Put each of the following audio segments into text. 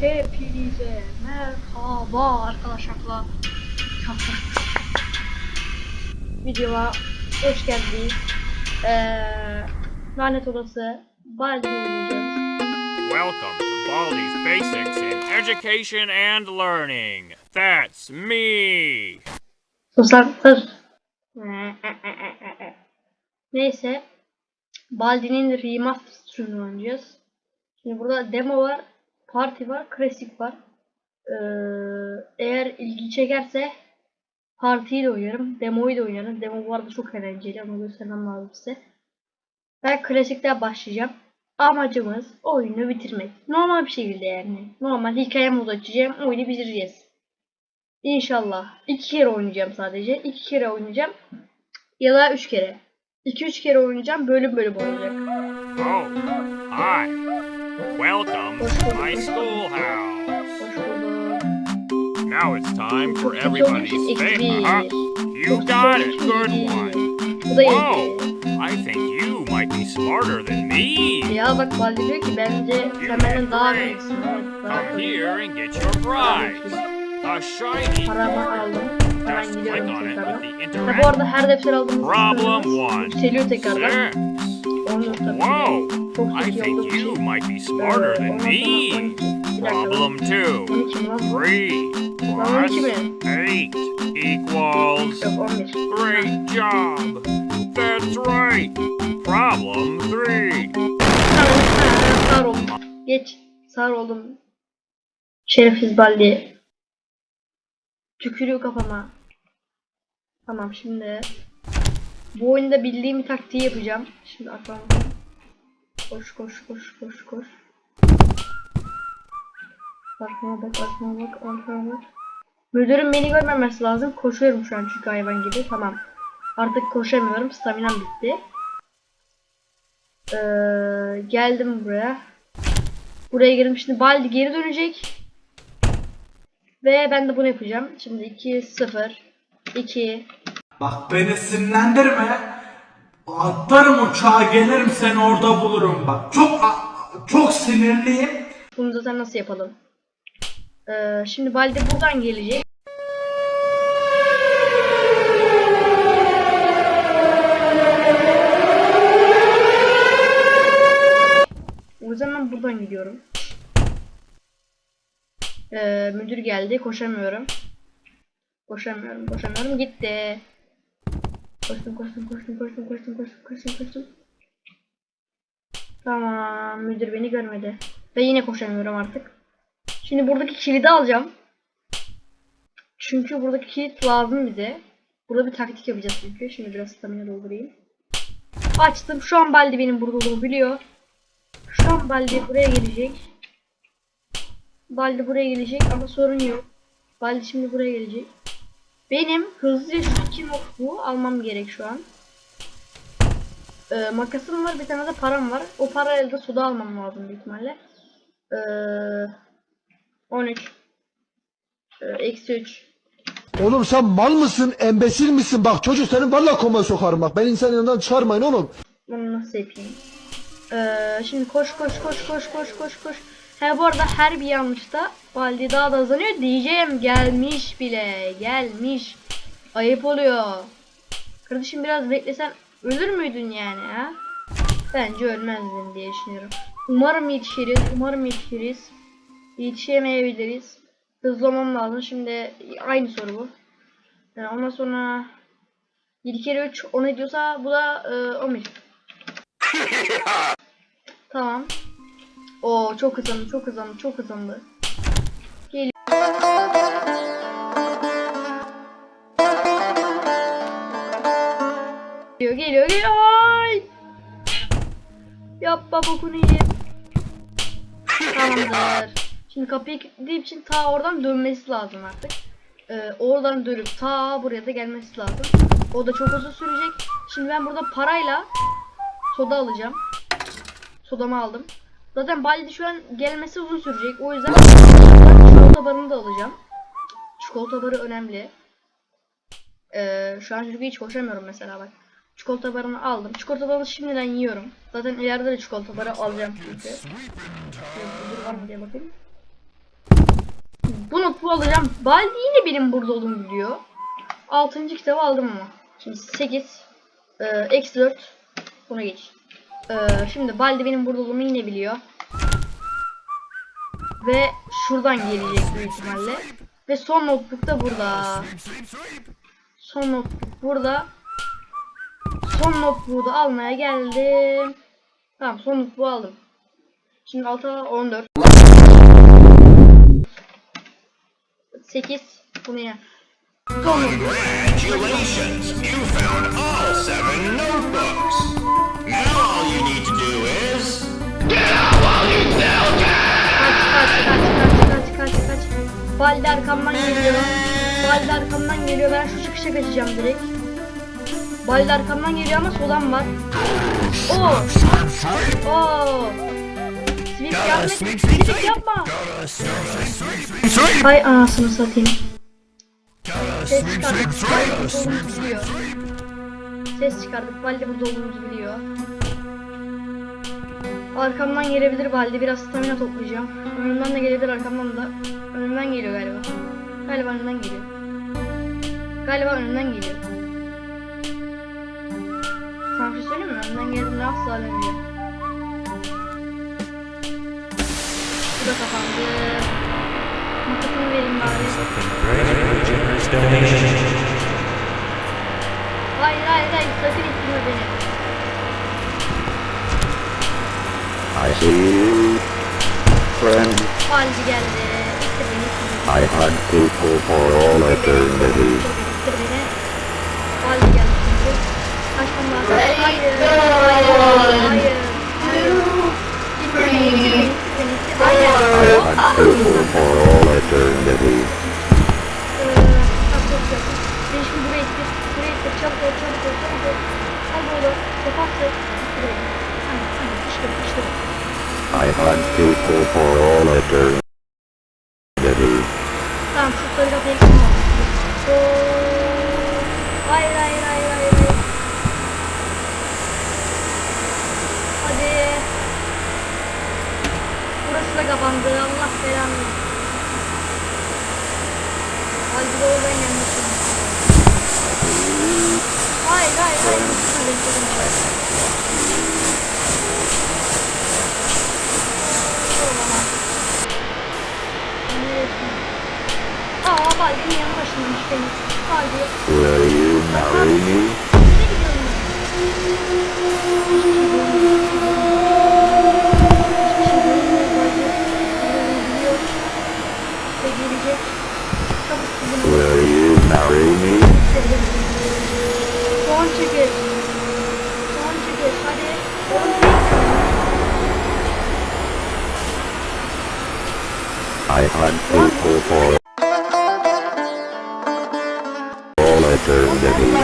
Hepinize merhaba arkadaşlar. Videoma hoş geldiniz. Ee, lanet olası oynayacağız. Welcome to Baldi's Basics in Education and Learning. That's me. Susaklar. Neyse. Baldi'nin remaster sürümünü oynayacağız. Şimdi burada demo var, parti var, klasik var. Ee, eğer ilgi çekerse partiyi de oynarım, demoyu da oynarım. Demo bu arada çok eğlenceli ama göstermem lazım size. Ben klasikten başlayacağım. Amacımız oyunu bitirmek. Normal bir şekilde yani. Normal hikaye modu açacağım, oyunu bitireceğiz. İnşallah. iki kere oynayacağım sadece. iki kere oynayacağım. Ya da üç kere. 2-3 kere oynayacağım. Bölüm bölüm olacak. Oh. My schoolhouse. Now it's time for everybody's favorite. Huh? You got it. Good one. Whoa. I think you might be smarter than me. Ya bak Baldi diyor ki bence sen benden daha büyüksün. Evet, daha Come here and get your prize. A shiny Paramı aldım. Hemen gidiyorum tekrardan. Ha, bu interact. arada her defter aldığımız Problem one. yükseliyor tekrardan. 10 nokta bir. Whoa, I think you might be smarter than me. 12. Bir dakika. Problem two. 12 mi lan bu? Three plus 12 mi? eight equals. Yok 11. Great job. That's right. Problem three. Oldum. Geç. Sağır oldum. Şerefsiz Baldi. Tükürüyor kafama. Tamam şimdi. Bu oyunda bildiğim taktiği yapacağım. Şimdi aklıma. Koş koş koş koş koş. Arkama bak arkama bak arkama bak. Müdürün beni görmemesi lazım. Koşuyorum şu an çünkü hayvan gibi. Tamam. Artık koşamıyorum. Staminam bitti. Ee, geldim buraya. Buraya girdim. Şimdi Baldi geri dönecek. Ve ben de bunu yapacağım. Şimdi 2 0 2 Bak beni sinirlendirme. Atlarım uçağa gelirim seni orada bulurum bak. Çok çok sinirliyim. Bunu zaten nasıl yapalım? Ee, şimdi Baldi buradan gelecek. O ben buradan gidiyorum. Ee, müdür geldi. Koşamıyorum. Koşamıyorum, koşamıyorum. Gitti. Koştum, koştum, koştum, koştum, koştum, koştum, koştum, koştum. Tamam, müdür beni görmedi. Ve yine koşamıyorum artık. Şimdi buradaki kilidi alacağım. Çünkü buradaki kilit lazım bize. Burada bir taktik yapacağız çünkü. Şimdi biraz stamina doldurayım. Açtım. Şu an Baldi benim burada olduğumu biliyor. Şu an Baldi buraya gelecek. Baldi buraya gelecek ama sorun yok. Baldi şimdi buraya gelecek. Benim hızlıca şu iki bu almam gerek şu an. Ee, makasım var bir tane de param var. O parayla da soda almam lazım büyük ihtimalle. Ee, 13. Ee, eksi 3. Oğlum sen mal mısın, embesil misin? Bak çocuk senin valla koma sokarım bak. Ben insan yanından çıkarmayın oğlum. Bunu nasıl yapayım? Ee, şimdi koş koş koş koş koş koş koş. He bu arada her bir yanlışta Baldi daha da hızlanıyor. diyeceğim gelmiş bile. Gelmiş. Ayıp oluyor. Kardeşim biraz beklesen ölür müydün yani ha? Bence ölmezdin diye düşünüyorum. Umarım yetişiriz. Umarım yetişiriz. Yetişemeyebiliriz. Hızlamam lazım. Şimdi aynı soru bu. Yani ondan sonra 7 kere 3 10 ediyorsa bu da e, 11. tamam. Oo çok hızlandı, çok hızlandı, çok hızlandı. Geliyor, geliyor, geliyor. Ay! Yapma bokunu yiyeyim. Tamamdır. Şimdi kapıyı kilitleyip için ta oradan dönmesi lazım artık. Ee, oradan dönüp ta buraya da gelmesi lazım. O da çok uzun sürecek. Şimdi ben burada parayla soda alacağım. Sodamı aldım. Zaten Baldi şu an gelmesi uzun sürecek. O yüzden çikolata barını da alacağım. Çikolata barı önemli. Ee, şu an çünkü hiç koşamıyorum mesela bak. Çikolata barını aldım. Çikolata barını şimdiden yiyorum. Zaten ileride de çikolata barı alacağım çünkü. Huzur var mı diye bakayım. Bunu kullanacağım. Baldi yine benim burada olduğumu biliyor. 6. kitabı aldım ama. Şimdi 8 e, eksi 4 buna geç. E, şimdi Baldi benim burada olduğumu yine biliyor. Ve şuradan gelecek büyük ihtimalle. Ve son notebook da burada. Son notebook burada. Son notebook'u da almaya geldim. Tamam son notebook'u aldım. Şimdi 6 14 8 bunu ye. Son notebook. Balde arkamdan geliyor. Balde arkamdan geliyor. Ben şu çıkışa kaçacağım direkt. Balde arkamdan geliyor ama solan var. Oo. Oo. Sweep yapma. Sweep yapma. Hay anasını satayım. Ses çıkardık. Balde burada olduğumuzu biliyor. Ses çıkardık. Balde burada olduğumuzu biliyor. Arkamdan gelebilir Baldi. Biraz stamina toplayacağım. Önümden de gelebilir arkamdan da. Önümden geliyor galiba. Galiba önümden geliyor. Galiba önümden geliyor. Sana bir şey söyleyeyim mi? Önümden geldiğinde asla dönmüyor. Bu da kapandı. Makasını vereyim bari. Hayır hayır hayır sakın ittirme beni. I see you, friend. Baldi geldi. İttir beni. I hunt people for all eternity. İttir beni. Baldi geldi. Kaçmam lazım. Hayır. Hayır. Hayır. I hunt people for all eternity. Ee, tamam, çok güzel. Beni şimdi buraya ittir. Buraya ittir. Çabuk ol, çabuk ol, çabuk ol. Hadi oğlum. Yaparsın. İttir beni. Hadi, hadi. İşte bu, işte bu. I hunt people for all eternity. Tamam, şu? Oo. Hayır, hayır, hayır, hayır, hayır. Hadi. Burası da kapandı. Allah belanı. Hadi de oradan gelmişsin. Hayır, hayır, hayır. Lütfen bekledim. Olamaz. Aa, Baldi'nin yanı başındaymış benim. Baldi. Will you marry me?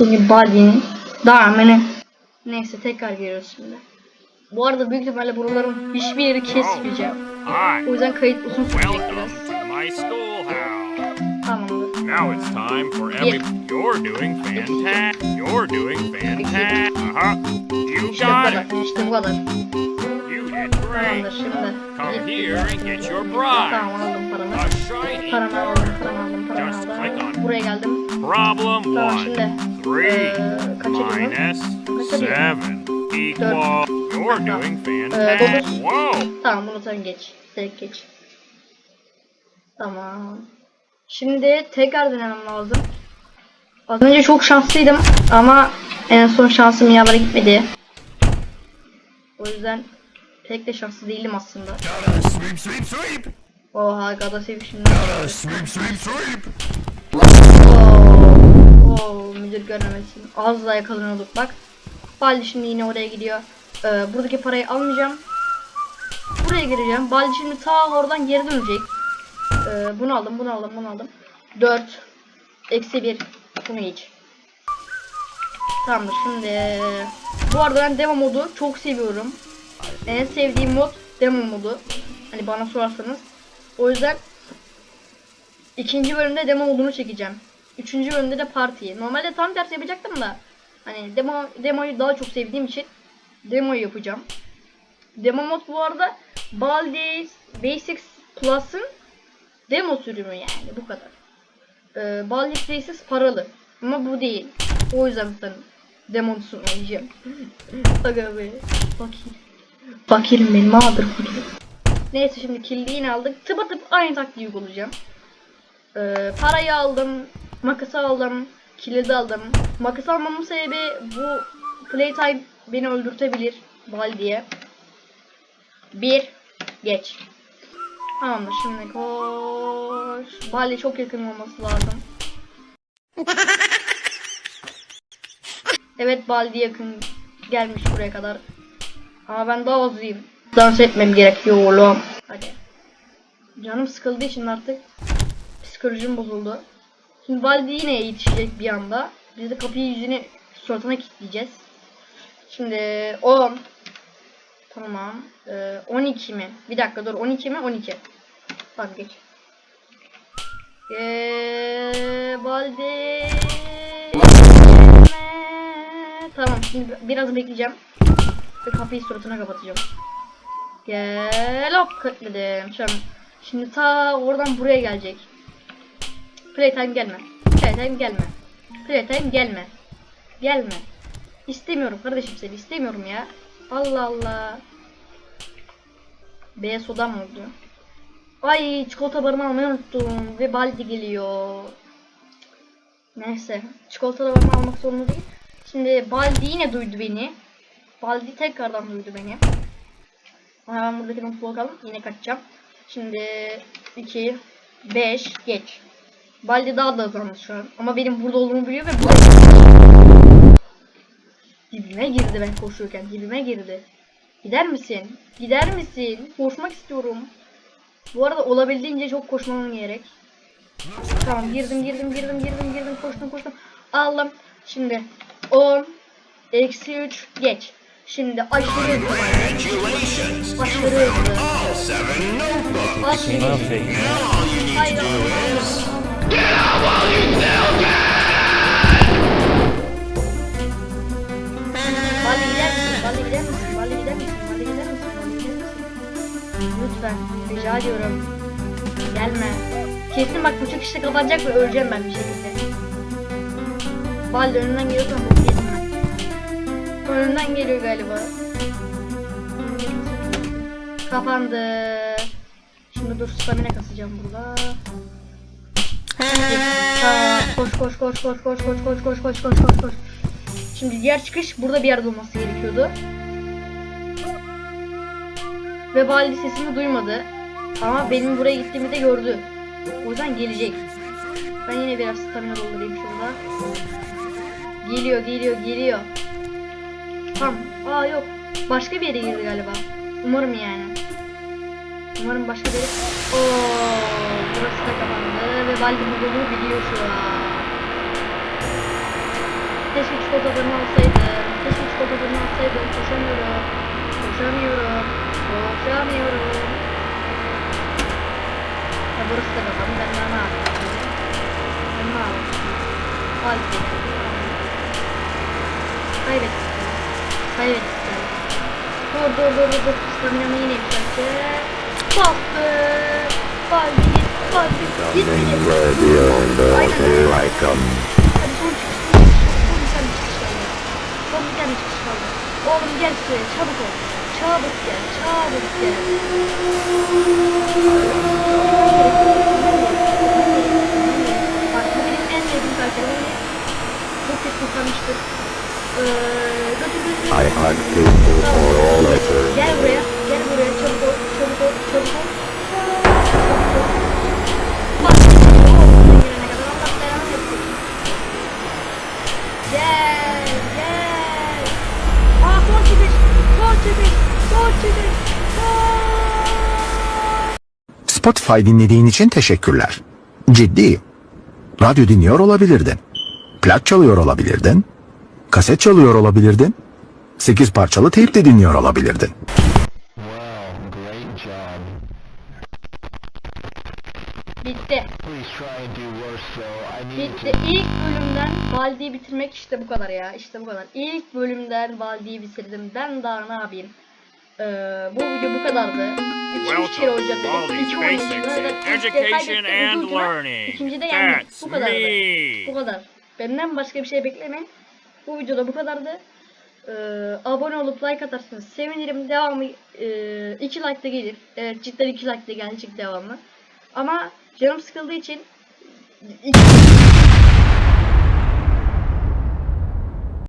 me. Şimdi body'nin devamını. Neyse tekrar giriyoruz şimdi. Bu arada büyük ihtimalle buraların hiçbir yeri kesmeyeceğim. O yüzden kayıt uzun sürecek biraz. Tamamdır. Now it's time for Emmy. You're doing fantastic. You're doing fantastic. Uh-huh. You İşte got it. İşte bu kadar. You did Tamamdır great. şimdi. Come here and get your prize. Tamam aldım paramı. Paramı aldım, paramı aldım, paramı aldım. Buraya geldim. Problem Tamam one. şimdi. Three minus seven equal. You're doing Eee fantastic. Whoa. Tamam bunu sen geç. Direkt geç. Tamam. Şimdi tekrar denemem lazım. Az önce çok şanslıydım ama en son şansım yaver gitmedi. O yüzden pek de şanslı değilim aslında. Sweep, sweep, sweep! Oha gada sevip şimdi. Sweep, sweep, sweep! Oo, oo, müdür görmemesin. Az daha yakalanıyorduk bak. Baldi şimdi yine oraya gidiyor. Ee, buradaki parayı almayacağım. Buraya gireceğim. Baldi şimdi ta oradan geri dönecek. Ee, bunu aldım, bunu aldım, bunu aldım. 4 eksi 1 bunu geç. Tamamdır şimdi. Bu arada ben demo modu çok seviyorum. En sevdiğim mod demo modu. Hani bana sorarsanız. O yüzden ikinci bölümde demo modunu çekeceğim. Üçüncü bölümde de partiyi. Normalde tam tersi yapacaktım da. Hani demo demoyu daha çok sevdiğim için demoyu yapacağım. Demo mod bu arada Baldi's Basics Plus'ın demo sürümü yani bu kadar. Ee, Baldi's Basics paralı. Ama bu değil. O yüzden ben demosunu oynayacağım. Aga be. Fakir. Fakirim benim mağdur fakirim. Neyse şimdi kilidi yine aldık. Tıpatıp aynı taktiği uygulayacağım. Ee, parayı aldım. Makası aldım. Kilidi aldım. Makas almamın sebebi bu playtime beni öldürtebilir. Baldi'ye. Bir. Geç. Tamamdır şimdi koş. Baldi çok yakın olması lazım. Evet Baldi yakın gelmiş buraya kadar. Ama ben daha hızlıyım. Dans etmem gerekiyor oğlum. Hadi. Canım sıkıldığı için artık psikolojim bozuldu. Şimdi Baldi yine yetişecek bir anda. Biz de kapıyı yüzüne suratına kilitleyeceğiz. Şimdi 10 Tamam. Ee, 12 mi? Bir dakika dur 12 mi? 12. Tamam geç. Eee Baldi. Tamam şimdi biraz bekleyeceğim. Ve kapıyı suratına kapatacağım. Gel hop kırkladım. Şimdi ta oradan buraya gelecek. Playtime gelme. Playtime gelme. Playtime gelme. Gelme. İstemiyorum kardeşim seni istemiyorum ya. Allah Allah. B soda mı oldu? Ay çikolata barımı almayı unuttum. Ve baldi geliyor. Neyse. Çikolata barımı almak zorunda değil. Şimdi baldi yine duydu beni. Baldi tekrardan duydu beni. Ama ben buradaki notu bakalım. Yine kaçacağım. Şimdi 2 5 geç. Baldi daha da hızlandı şu an. Ama benim burada olduğumu biliyor ve buraya Dibime girdi ben koşurken. Dibime girdi. Gider misin? Gider misin? Koşmak istiyorum. Bu arada olabildiğince çok koşmam gerek. Tamam girdim girdim girdim girdim girdim koştum koştum. Aldım. Şimdi 10 eksi 3 geç. Şimdi aşırı hızlı. Aşırı hızlı. Aşırı hızlı. Hayır. Bali gider? Bali gider? Bali gider? Bali gider misin? Bali gider misin? Lütfen. Rica ediyorum. Gelme. Kesin bak bu çıkışta kapanacak ve öleceğim ben bir şekilde. Bali önünden geliyorsan bok yedim. Önünden geliyor galiba. Kapandı. Şimdi dur stamina kasacağım burada. Koş koş koş koş koş koş koş koş koş koş koş koş. Şimdi diğer çıkış burada bir yerde olması gerekiyordu. Ve Baldi sesimi duymadı. Ama benim buraya gittiğimi de gördü. O yüzden gelecek. Ben yine biraz stamina doldurayım şurada. Geliyor geliyor geliyor. Tamam. Aa yok. Başka bir yere girdi galiba. Umarım yani. Umarım başka bir yere... Oo, burası da kapandı Baldi bu yolu biliyor şu an. Keşke çikolatalarını alsaydım. Keşke çikolatalarını alsaydım. Koşamıyorum. Koşamıyorum. Koşamıyorum. Ya burası da kapalı. Ben ne yapayım? Ben ne yapayım? Hadi. Kaybettik. Kaybettik. Dur dur dur dur dur. Staminamı yine yükselteceğim. Bastı. Baldi. Coming ready on the way I come. Oğlum gel şuraya çabuk ol. Çabuk gel, çabuk gel. Bak bu benim en sevdiğim karakterim. Çok ses toplamıştır. I hug people for all letters. Gel buraya, gel buraya çabuk ol, çabuk ol, çabuk ol. Spotify dinlediğin için teşekkürler. Ciddi. Radyo dinliyor olabilirdin. Plak çalıyor olabilirdin. Kaset çalıyor olabilirdin. 8 parçalı teyp de dinliyor olabilirdin. Bitti. Bitti. İlk bölümden Baldi'yi bitirmek işte bu kadar ya. İşte bu kadar. İlk bölümden Baldi'yi bitirdim. Ben daha ne yapayım? Ee, bu video bu kadardı. İkinci kere oynayacağım dedim. İki in ilk de yendim. Bu kadardı. Bu kadar. Benden başka bir şey beklemeyin. Bu videoda bu kadardı. Ee, abone olup like atarsanız sevinirim. Devamı 2 like de gelir. Evet cidden 2 like de gelecek devamı. Ama canım sıkıldığı için